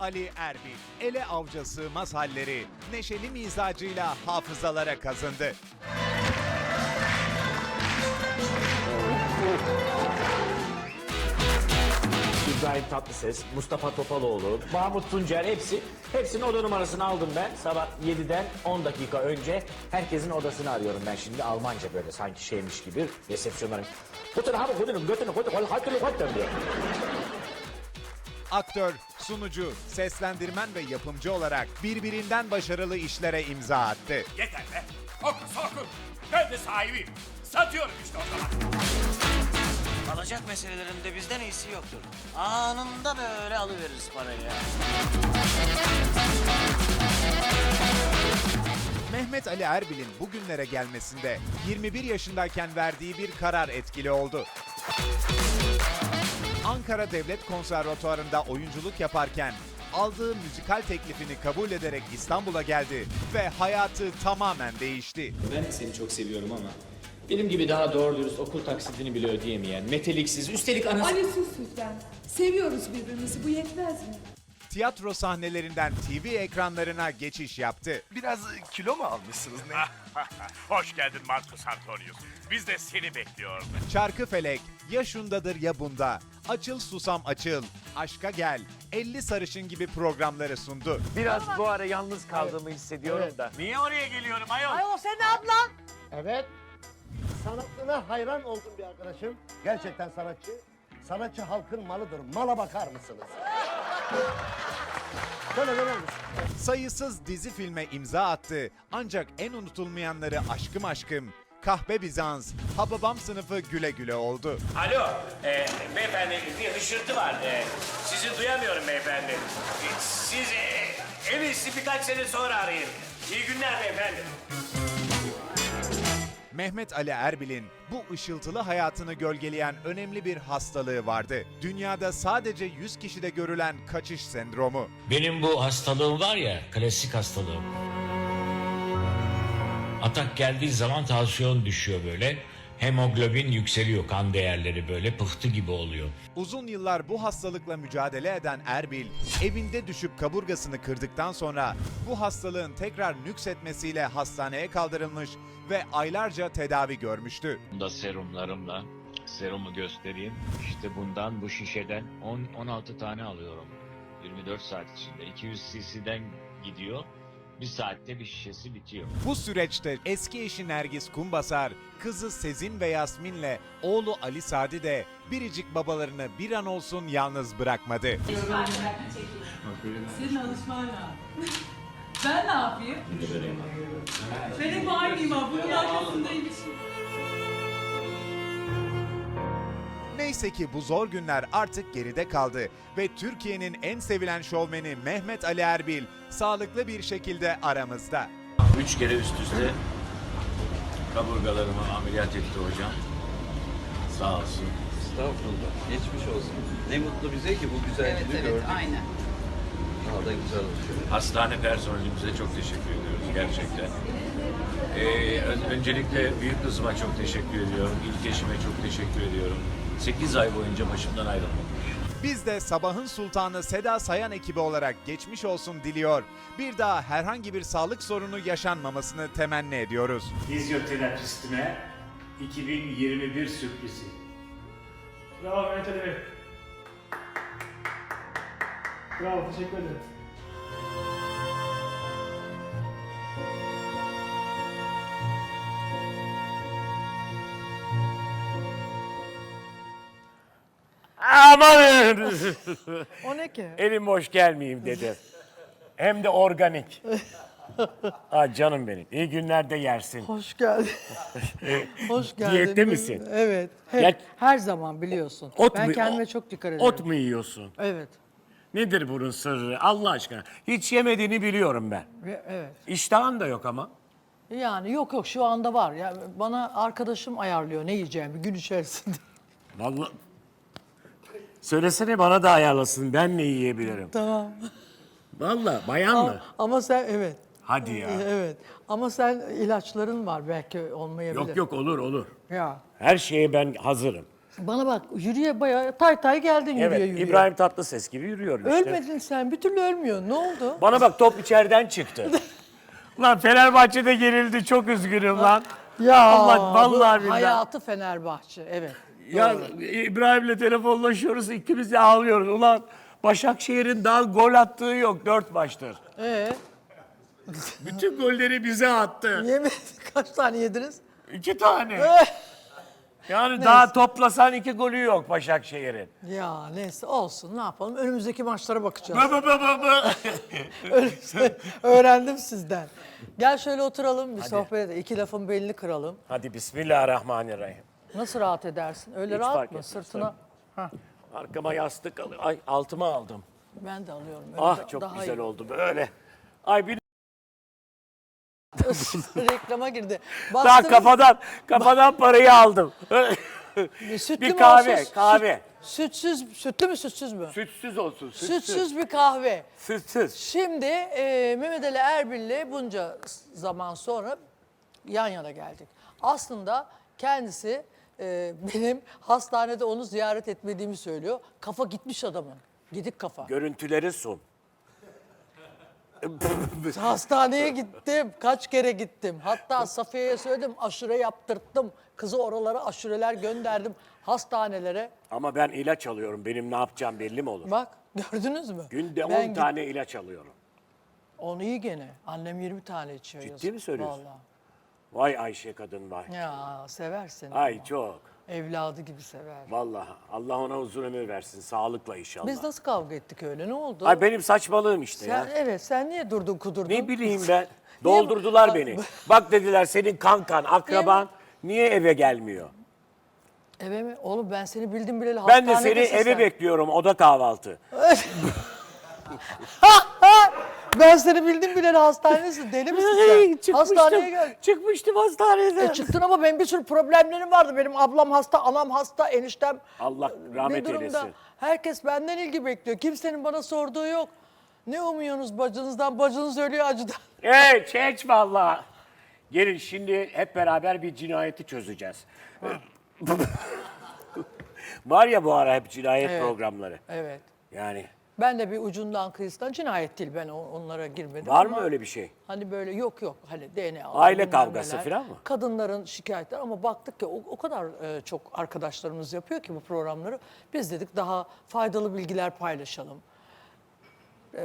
Ali Erbil, ele avca sığmaz halleri, neşeli mizacıyla hafızalara kazındı. İbrahim Tatlıses, Mustafa Topaloğlu, Mahmut Tuncer hepsi hepsinin oda numarasını aldım ben. Sabah 7'den 10 dakika önce herkesin odasını arıyorum ben şimdi Almanca böyle sanki şeymiş gibi resepsiyonların. Götünü hamur götünü götünü götünü götünü götünü diye. Aktör, sunucu, seslendirmen ve yapımcı olarak birbirinden başarılı işlere imza attı. Yeter be. Oku soku. Ben de sahibiyim. Satıyorum işte o zaman. Alacak meselelerinde bizden iyisi yoktur. Anında böyle alıveririz parayı. Mehmet Ali Erbil'in bugünlere gelmesinde 21 yaşındayken verdiği bir karar etkili oldu. Ankara Devlet Konservatuarı'nda oyunculuk yaparken aldığı müzikal teklifini kabul ederek İstanbul'a geldi ve hayatı tamamen değişti. Ben de seni çok seviyorum ama benim gibi daha doğru dürüst okul taksidini bile ödeyemeyen, meteliksiz, üstelik anası... Ali sus lütfen. Seviyoruz birbirimizi bu yetmez mi? Tiyatro sahnelerinden TV ekranlarına geçiş yaptı. Biraz kilo mu almışsınız ne? Hoş geldin Marcus Antonius. Biz de seni bekliyorduk. Çarkıfelek, ya şundadır ya bunda, Açıl Susam Açıl, Aşka Gel, 50 Sarışın gibi programları sundu. Biraz bu ara yalnız kaldığımı hissediyorum da. Niye oraya geliyorum ayol? o sen ablan. Evet. Sanatına hayran olduğum bir arkadaşım. Gerçekten sanatçı. Sanatçı halkın malıdır. Mala bakar mısınız? Sayısız dizi filme imza attı ancak en unutulmayanları Aşkım Aşkım, Kahpe Bizans, Hababam sınıfı güle güle oldu. Alo. E, beyefendi bir hışırtı var. E, sizi duyamıyorum beyefendi. E, siz e, en iyisi birkaç sene sonra arayın. İyi günler beyefendi. Mehmet Ali Erbil'in bu ışıltılı hayatını gölgeleyen önemli bir hastalığı vardı. Dünyada sadece 100 kişide görülen kaçış sendromu. Benim bu hastalığım var ya, klasik hastalığım. Atak geldiği zaman tansiyon düşüyor böyle. Hemoglobin yükseliyor, kan değerleri böyle pıhtı gibi oluyor. Uzun yıllar bu hastalıkla mücadele eden Erbil, evinde düşüp kaburgasını kırdıktan sonra bu hastalığın tekrar nüksetmesiyle hastaneye kaldırılmış ve aylarca tedavi görmüştü. Bunda serumlarımla, serumu göstereyim. İşte bundan, bu şişeden 10-16 tane alıyorum. 24 saat içinde. 200 cc'den gidiyor. Bir saatte bir şişesi bitiyor. Bu süreçte eski eşi Nergis Kumbasar, kızı Sezin ve Yasmin'le oğlu Ali Sadi de biricik babalarını bir an olsun yalnız bırakmadı. Senin alışman lazım. ben ne yapayım? Ben hep aynıyım ha. Bunun arkasındaymışım. Neyse ki bu zor günler artık geride kaldı ve Türkiye'nin en sevilen şovmeni Mehmet Ali Erbil sağlıklı bir şekilde aramızda. Üç kere üst üste kaburgalarımı ameliyat etti hocam. Sağ olsun. Estağfurullah. Geçmiş olsun. Ne mutlu bize ki bu güzelliği gördük. aynen. Daha da güzel olsun. Hastane personelimize çok teşekkür ediyoruz gerçekten. Ee, ön- öncelikle büyük kızıma çok teşekkür ediyorum. İlk eşime çok teşekkür ediyorum. 8 ay boyunca başımdan ayrılmamış. Biz de Sabahın Sultanı Seda Sayan ekibi olarak geçmiş olsun diliyor. Bir daha herhangi bir sağlık sorunu yaşanmamasını temenni ediyoruz. Fizyoterapistime 2021 sürprizi. Bravo Mehmet Ali Bey. Bravo, teşekkür ederim. Aman! O ne ki? Elim boş gelmeyeyim dedi. Hem de organik. Aa, canım benim. İyi günlerde yersin. Hoş geldin. Hoş geldin. Diyette misin? Evet. Hep, Gel- Her zaman biliyorsun. Ot ben mu- kendime çok dikkat ediyorum. Ot mu yiyorsun? Evet. Nedir bunun sırrı? Allah aşkına. Hiç yemediğini biliyorum ben. Ve- Evet. İştahın da yok ama. Yani yok yok şu anda var. Ya bana arkadaşım ayarlıyor ne yiyeceğimi gün içerisinde. Vallahi Söylesene bana da ayarlasın. Ben ne yiyebilirim? tamam. Vallahi bayan mı? ama sen evet. Hadi ya. Evet. Ama sen ilaçların var belki olmayabilir. Yok yok olur olur. Ya. Her şeye ben hazırım. Bana bak yürüye bayağı tay tay geldin yürüye Evet yürüye. İbrahim Tatlıses gibi yürüyorum işte. Ölmedin sen bir türlü ölmüyorsun. Ne oldu? Bana bak top içeriden çıktı. Lan Fenerbahçe'de gerildi çok üzgünüm lan. Ya Allah, vallahi bu billahi. Hayatı Fenerbahçe evet. Ya İbrahim'le telefonlaşıyoruz ikimiz de ağlıyoruz. Ulan Başakşehir'in daha gol attığı yok dört maçtır. Ee, Bütün golleri bize attı. yemin kaç tane yediniz? İki tane. Yani daha toplasan iki golü yok Başakşehir'in. ya neyse olsun ne yapalım. Önümüzdeki maçlara bakacağız. Bı bı bı bı bı. Öyle- Öğrendim sizden. Gel şöyle oturalım bir sohbet edelim. İki lafın belini kıralım. Hadi Bismillahirrahmanirrahim. Nasıl rahat edersin? Öyle Hiç rahat fark mı? etmez, Sırtına. Hah, Arkama yastık al. Ay altıma aldım. ben de alıyorum. Öyle Ah da- çok daha güzel iyi. oldu böyle. Ay bir Reklama girdi. daha Bastınız- kafadan kafadan parayı aldım. Sütlü bir mü kahve, olsun? kahve. Süt- sütsüz, sütlü mü sütsüz mü? Sütsüz olsun. Sütsüz. Sütsüz bir kahve. Sütsüz. Şimdi e, Mehmet Ali Erbil'le bunca zaman sonra yan yana geldik. Aslında kendisi e, benim hastanede onu ziyaret etmediğimi söylüyor. Kafa gitmiş adamın. Gidik kafa. Görüntüleri sun. Hastaneye gittim. Kaç kere gittim. Hatta Safiye'ye söyledim. Aşure yaptırttım. Kızı oralara aşureler gönderdim. Hastanelere. Ama ben ilaç alıyorum. Benim ne yapacağım belli mi olur? Bak gördünüz mü? Günde 10 Ben git- tane ilaç alıyorum. Onu iyi gene. Annem 20 tane içiyor. Ciddi yazık. mi söylüyorsun? Vallahi. Vay Ayşe kadın vay. Ya sever seni. Ay çok. Evladı gibi sever. Vallahi Allah ona uzun ömür versin. Sağlıkla inşallah. Biz nasıl kavga ettik öyle? Ne oldu? Ay benim saçmalığım işte sen, ya. evet sen niye durdun kudurdun? Ne bileyim ben. Doldurdular beni. Bak dediler senin kankan, akraban niye eve gelmiyor? Eve mi? Oğlum ben seni bildim bileli Ben de seni eve sen. bekliyorum oda kahvaltı. Ben seni bildim bileli hastanedesin. Deli misin sen? Hastaneye gel. Çıkmıştım hastanede. E çıktın ama benim bir sürü problemlerim vardı. Benim ablam hasta, anam hasta, eniştem Allah ne rahmet durumda. eylesin. Herkes benden ilgi bekliyor. Kimsenin bana sorduğu yok. Ne umuyorsunuz bacınızdan? Bacınız ölüyor acıdan. Evet çeç valla. Gelin şimdi hep beraber bir cinayeti çözeceğiz. Var ya bu ara hep cinayet Evet. programları. Evet. Yani Ben de bir ucundan kıyısından cinayet değil. Ben onlara girmedim var ama mı öyle bir şey? Hani böyle yok yok hani DNA. Aile bilmem kavgası neler. falan mı? Kadınların şikayetleri ama baktık ki o, o kadar e, çok arkadaşlarımız yapıyor ki bu programları. Biz dedik daha faydalı bilgiler paylaşalım.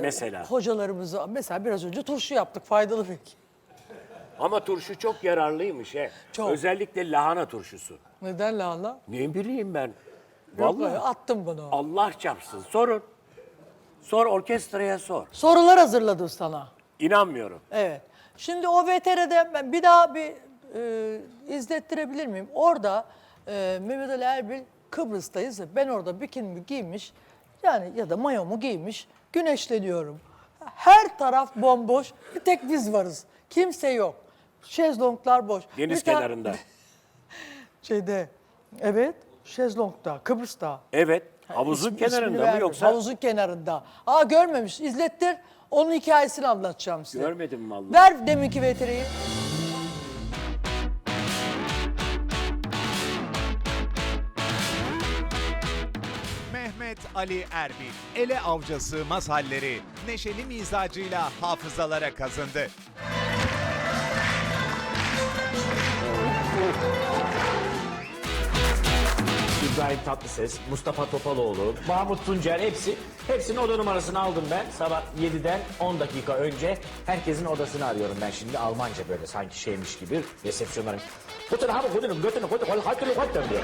Mesela. Hocalarımızı mesela biraz önce turşu yaptık faydalı bilgi. Ama turşu çok yararlıymış he. Çok. Özellikle lahana turşusu. Neden lahana? Ne bileyim ben. Yok, Vallahi attım bunu. Allah çarpsın. Sorun. Sor orkestraya sor. Sorular hazırladım sana. İnanmıyorum. Evet. Şimdi o VTR'de ben bir daha bir e, izlettirebilir miyim? Orada e, Mehmet Ali Erbil Kıbrıs'tayız. Ben orada bikinimi giymiş yani ya da mayomu giymiş güneşleniyorum. Her taraf bomboş. Bir tek biz varız. Kimse yok. Şezlonglar boş. Deniz Bir kenarında. Şeyde evet şezlongda Kıbrıs'ta. Evet. Havuzun İsmi- ismini kenarında mı vermiyorum. yoksa? Havuzun kenarında. Aa görmemiş. İzlettir. Onun hikayesini anlatacağım size. Görmedim vallahi. Ver deminki VTR'yi. Mehmet Ali Erbil, ele avca sığmaz halleri, neşeli mizacıyla hafızalara kazındı. İbrahim Tatlıses, Mustafa Topaloğlu, Mahmut Tuncer hepsi hepsinin oda numarasını aldım ben. Sabah 7'den 10 dakika önce herkesin odasını arıyorum ben şimdi Almanca böyle sanki şeymiş gibi resepsiyonların. Götünü hamur götünü götünü götünü götünü götünü diyor.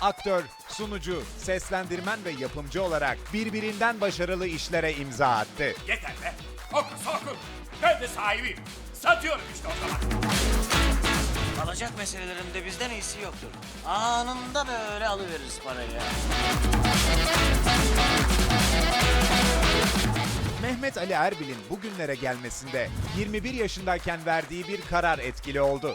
Aktör, sunucu, seslendirmen ve yapımcı olarak birbirinden başarılı işlere imza attı. Yeter be. Oku soku. Ben de sahibiyim. Satıyorum işte o zaman. Alacak meselelerinde bizden iyisi yoktur. Anında böyle alıveririz parayı. Mehmet Ali Erbil'in bugünlere gelmesinde 21 yaşındayken verdiği bir karar etkili oldu.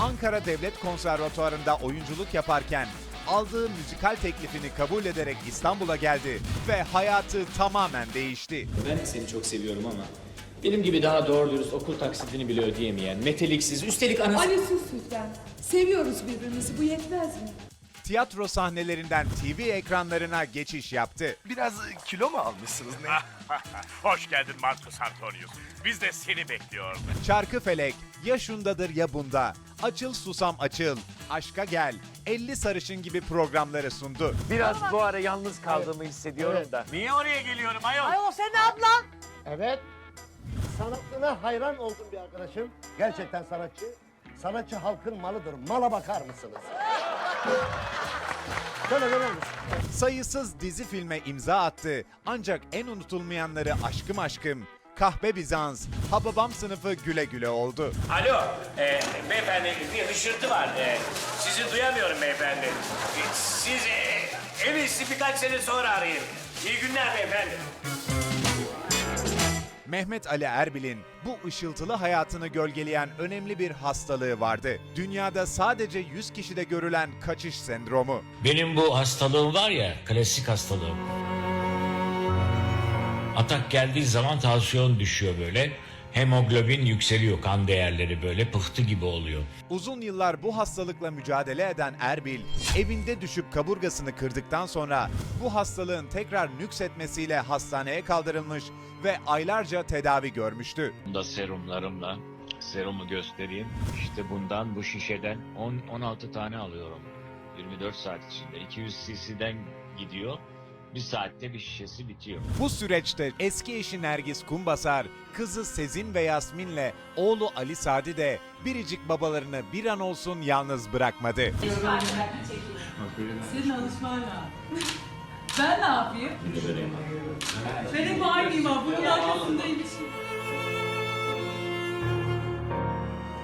Ankara Devlet Konservatuarı'nda oyunculuk yaparken aldığı müzikal teklifini kabul ederek İstanbul'a geldi ve hayatı tamamen değişti. Ben seni çok seviyorum ama Benim gibi daha doğru dürüst okul taksidini bile ödeyemeyen, meteliksiz, üstelik anası... Ali sus lütfen. Seviyoruz birbirimizi bu yetmez mi? Tiyatro sahnelerinden TV ekranlarına geçiş yaptı. Biraz kilo mu almışsınız ne? Hoş geldin Marcus Antonius. Biz de seni bekliyorduk. Çarkıfelek ya şundadır ya bunda. Açıl susam açıl, aşka gel, 50 sarışın gibi programları sundu. Biraz bu ara yalnız kaldığımı hissediyorum da. Niye oraya geliyorum ayol? Ay o senin ablan. Evet. Sanatına hayran olduğum bir arkadaşım. Gerçekten sanatçı. Sanatçı halkın malıdır. Mala bakar mısınız? Şöyle? Sayısız dizi filme imza attı. Ancak en unutulmayanları Aşkım Aşkım, Kahpe Bizans, Hababam sınıfı güle güle oldu. Alo, e, beyefendi bir hışırtı var. E, sizi duyamıyorum beyefendi. E, siz e, en iyisi birkaç sene sonra arayın. İyi günler beyefendi. Mehmet Ali Erbil'in bu ışıltılı hayatını gölgeleyen önemli bir hastalığı vardı. Dünyada sadece 100 kişide görülen kaçış sendromu. Benim bu hastalığım var ya, klasik hastalığım. Atak geldiği zaman tansiyon düşüyor böyle. Hemoglobin yükseliyor, kan değerleri böyle pıhtı gibi oluyor. Uzun yıllar bu hastalıkla mücadele eden Erbil, evinde düşüp kaburgasını kırdıktan sonra bu hastalığın tekrar nüksetmesiyle hastaneye kaldırılmış ve aylarca tedavi görmüştü. Bunda serumlarımla, serumu göstereyim. İşte bundan, bu şişeden 10-16 tane alıyorum. 24 saat içinde. 200 cc'den gidiyor. Bir saatte bir şişesi bitiyor. Bu süreçte eski eşi Nergis Kumbasar, kızı Sezin ve Yasmin'le oğlu Ali Sadi de biricik babalarını bir an olsun yalnız bırakmadı. Senin alışman lazım. ben ne yapayım? Benim var mıyım ha? Bunun arkasındaymışım.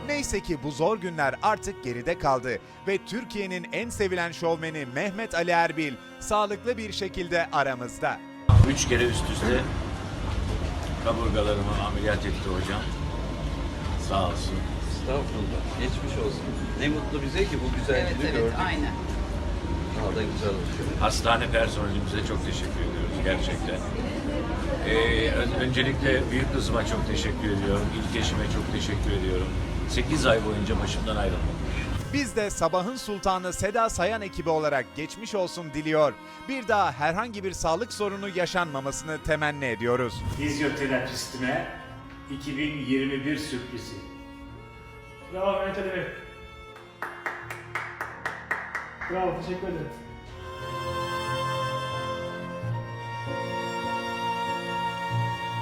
Neyse ki bu zor günler artık geride kaldı ve Türkiye'nin en sevilen şovmeni Mehmet Ali Erbil sağlıklı bir şekilde aramızda. Üç kere üst üste kaburgalarımı ameliyat etti hocam. Sağ olsun. Estağfurullah. Geçmiş olsun. Ne mutlu bize ki bu güzel günü gördük. aynen. Daha da güzel olsun. Hastane personelimize çok teşekkür ediyoruz gerçekten. Ee, ön- öncelikle büyük kızıma çok teşekkür ediyorum. İlk eşime çok teşekkür ediyorum. 8 ay boyunca başımdan ayrılmamış. Biz de Sabahın Sultanı Seda Sayan ekibi olarak geçmiş olsun diliyor. Bir daha herhangi bir sağlık sorunu yaşanmamasını temenni ediyoruz. Fizyoterapistime 2021 sürprizi. Bravo Mehmet Ali Bey. Bravo, teşekkür ederim.